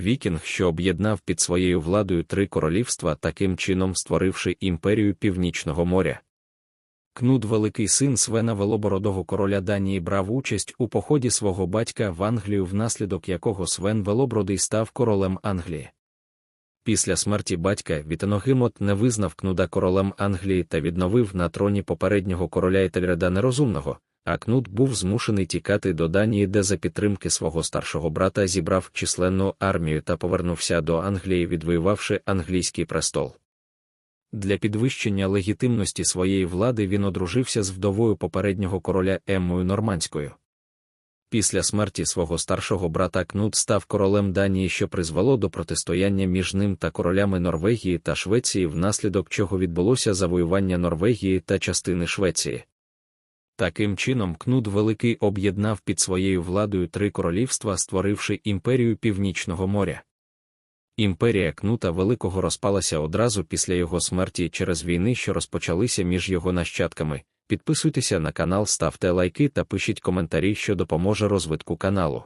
Вікінг, що об'єднав під своєю владою три королівства, таким чином створивши імперію Північного моря. Кнут, великий син Свена Велобородого короля Данії, брав участь у поході свого батька в Англію, внаслідок якого Свен Велобродий став королем Англії. Після смерті батька Вітеногимот не визнав кнуда королем Англії та відновив на троні попереднього короля Етельреда Нерозумного, а кнут був змушений тікати до Данії, де за підтримки свого старшого брата зібрав численну армію та повернувся до Англії, відвоювавши англійський престол. Для підвищення легітимності своєї влади він одружився з вдовою попереднього короля Еммою Нормандською. Після смерті свого старшого брата Кнут став королем Данії, що призвело до протистояння між ним та королями Норвегії та Швеції, внаслідок чого відбулося завоювання Норвегії та частини Швеції. Таким чином, Кнут Великий об'єднав під своєю владою три королівства, створивши імперію Північного моря. Імперія Кнута Великого розпалася одразу після його смерті через війни, що розпочалися між його нащадками. Підписуйтеся на канал, ставте лайки та пишіть коментарі, що допоможе розвитку каналу.